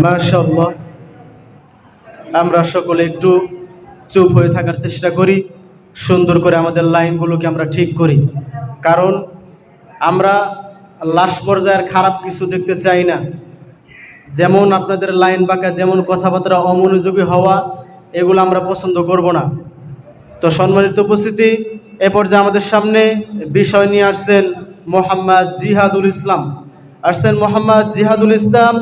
মাশাল্লাহ আমরা সকলে একটু চুপ হয়ে থাকার চেষ্টা করি, সুন্দর করে আমাদের লাইনগুলোকে আমরা ঠিক করি। কারণ আমরা লাশ পর্যায়ের খারাপ কিছু দেখতে চাই না। যেমন আপনাদের লাইন বাঁকা, যেমন কথাবার্তা অমনোযোগী হওয়া, এগুলো আমরা পছন্দ করব না। তো সম্মানিত উপস্থিতি, এ পর্যায়ে আমাদের সামনে বিষয় নিয়ে আসছেন মোহাম্মদ জিহাদুল ইসলাম। আসছেন মোহাম্মদ জিহাদুল ইসলাম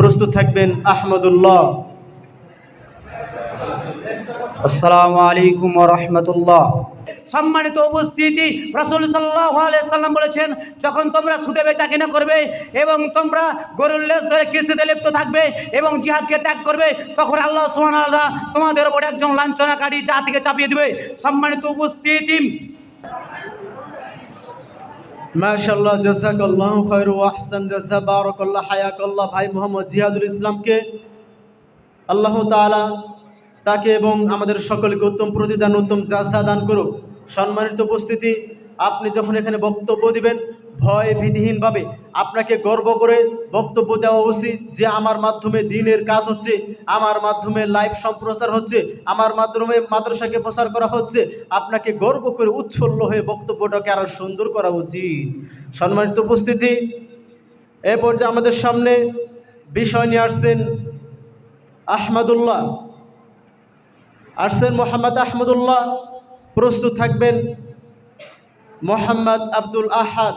প্রস্তুত থাকবেন আহমদুল্লাহ। আসসালামু আলাইকুম রহমতুল্লাহ। সম্মানিত উপস্থিতি, রাসূল আলাইহি সাল্লাম বলেছেন, যখন তোমরা সুদে বেচা কিনা করবে এবং তোমরা গরুর লেজ ধরে কৃষিতে লিপ্ত থাকবে এবং জিহাদকে ত্যাগ করবে, তখন আল্লাহ ওয়া তাআলা তোমাদের উপর একজন লাঞ্ছনাকারী জাতিকে চাপিয়ে দিবে। সম্মানিত উপস্থিতি মাশাল্লাহ জাজাকাল্লাহ ওয়া আহসান, জাজা বারাকাল্লাহ, হায়াকাল্লাহ। ভাই মোহাম্মদ জিহাদুল ইসলামকে আল্লাহ তাআলা তাকে এবং আমাদের সকলকে উত্তম প্রতিদান, উত্তম জাজা দান করুক। সম্মানিত উপস্থিতি, আপনি যখন এখানে বক্তব্য দিবেন ভয় ভীতিহীনভাবে আপনাকে গর্ব করে বক্তব্য দেওয়া উচিত যে আমার মাধ্যমে দিনের কাজ হচ্ছে, আমার মাধ্যমে লাইভ সম্প্রচার হচ্ছে, আমার মাধ্যমে মাদ্রাসাকে প্রচার করা হচ্ছে। আপনাকে গর্ব করে উৎফুল্ল হয়ে বক্তব্যটাকে আরও সুন্দর করা উচিত। সম্মানিত উপস্থিতি, এ পর্যায়ে আমাদের সামনে বিষয় নিয়ে আসছেন আহমদুল্লাহ। আসছেন মোহাম্মদ আহমদুল্লাহ, প্রস্তুত থাকবেন মোহাম্মদ আব্দুল আহাদ।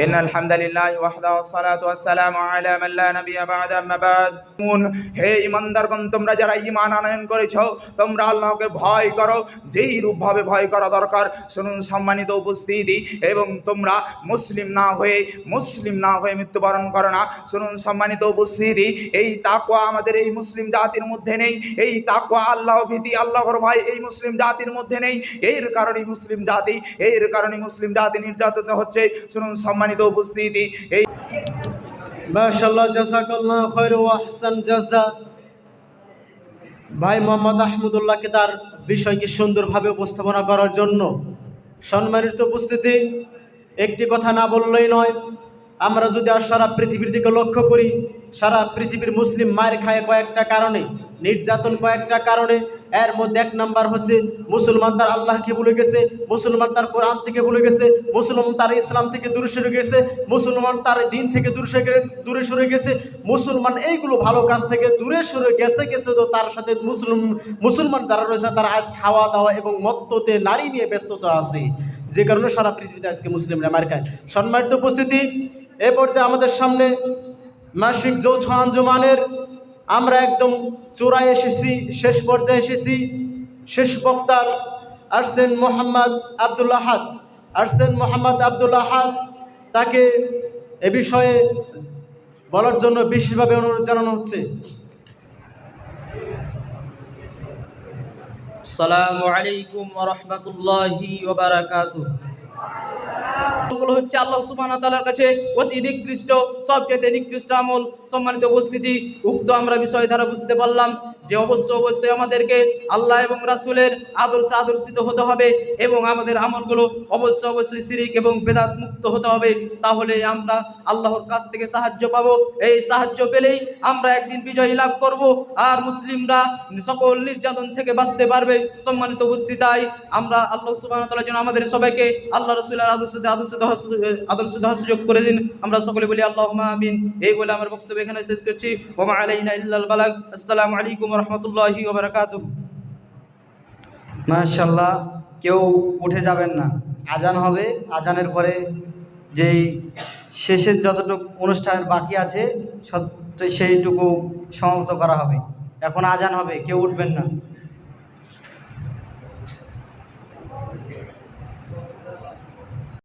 إن الحمد لله وحده والصلاة والسلام على من لا نبي بعد أما بعد হে ইমানদারগণ তোমরা যারা ঈমান আনয়ন করেছো তোমরা আল্লাহকে ভয় করো যেই রূপভাবে ভয় করা দরকার শুনুন সম্মানিত উপস্থিতি এবং তোমরা মুসলিম না হয়ে মুসলিম না হয়ে মৃত্যুবরণ করো না শুনুন সম্মানিত উপস্থিতি এই তাকওয়া আমাদের এই মুসলিম জাতির মধ্যে নেই এই তাকওয়া আল্লাহ ভীতি আল্লাহর ভয় এই মুসলিম জাতির মধ্যে নেই এর কারণে মুসলিম জাতি এর কারণে মুসলিম জাতি নির্যাতিত হচ্ছে শুনুন সম্মানিত উপস্থিতি, এই ভাই মোহাম্মদ আহমদুল্লাহকে তার বিষয়কে সুন্দরভাবে উপস্থাপনা করার জন্য সম্মানিত উপস্থিতি। একটি কথা না বললেই নয়, আমরা যদি আর সারা পৃথিবীর দিকে লক্ষ্য করি, সারা পৃথিবীর মুসলিম মায়ের খায় কয়েকটা কারণে। নির্যাতন কয়েকটা কারণে। এর মধ্যে এক নাম্বার হচ্ছে, মুসলমান তার আল্লাহকে ভুলে গেছে, মুসলমান তার কোরআন থেকে ভুলে গেছে, মুসলমান তার ইসলাম থেকে দূরে সরে গেছে, মুসলমান তার দিন থেকে দূরে সরে দূরে সরে গেছে, মুসলমান এইগুলো ভালো কাজ থেকে দূরে সরে গেছে গেছে তো তার সাথে মুসলিম মুসলমান যারা রয়েছে তারা আজ খাওয়া দাওয়া এবং মত্ততে নারী নিয়ে ব্যস্ততা আছে। যে কারণে সারা পৃথিবীতে আজকে মুসলিমরা মার খায়। সম্মানিত উপস্থিতি, এ পর্যায়ে আমাদের সামনে মাসিক যৌথ আঞ্জমানের আমরা একদম চূড়ায় এসেছি, শেষ পর্যায়ে এসেছি। শেষ বক্তা আসছেন মোহাম্মদ আব্দুল আহাদ। আসছেন মোহাম্মদ আব্দুল আহাদ তাকে এ বিষয়ে বলার জন্য বিশেষভাবে অনুরোধ জানানো হচ্ছে। আসসালামু আলাইকুম রহমতুল্লাহি হচ্ছে আল্লাহ সুবহানাহু কাছে অতি নিকৃষ্ট, সবচেয়ে নিকৃষ্ট আমল সম্মানিত উপস্থিতি। উক্ত আমরা বিষয় দ্বারা বুঝতে পারলাম। যে অবশ্য অবশ্যই আমাদেরকে আল্লাহ এবং রাসূলের আদর্শে আদর্শিত হতে হবে এবং আমাদের আমলগুলো অবশ্য অবশ্যই শিরিক এবং বেদাত মুক্ত হতে হবে, তাহলে আমরা আল্লাহর কাছ থেকে সাহায্য পাবো। এই সাহায্য পেলেই আমরা একদিন বিজয় লাভ করব আর মুসলিমরা সকল নির্যাতন থেকে বাঁচতে পারবে। সম্মানিত উপস্থিতি তাই আমরা আল্লাহ সুবহানাহু ওয়া তাআলার জন্য আমাদের সবাইকে আল্লাহ রাসূলের আদর্শে আদর্শ আদর্শ সুযোগ করে দিন। আমরা সকলে বলি আল্লাহুম্মা আমিন। এই বলে আমার বক্তব্য এখানে শেষ করছি। আসসালামু আলাইকুম রাহমাতুল্লাহি ওবরাকাত মাশাল্লাহ কেউ উঠে যাবেন না। আজান হবে, আজানের পরে যেই শেষের যতটুকু অনুষ্ঠানের বাকি আছে, সত্য সেইটুকু সমাপ্ত করা হবে। এখন আজান হবে, কেউ উঠবেন না।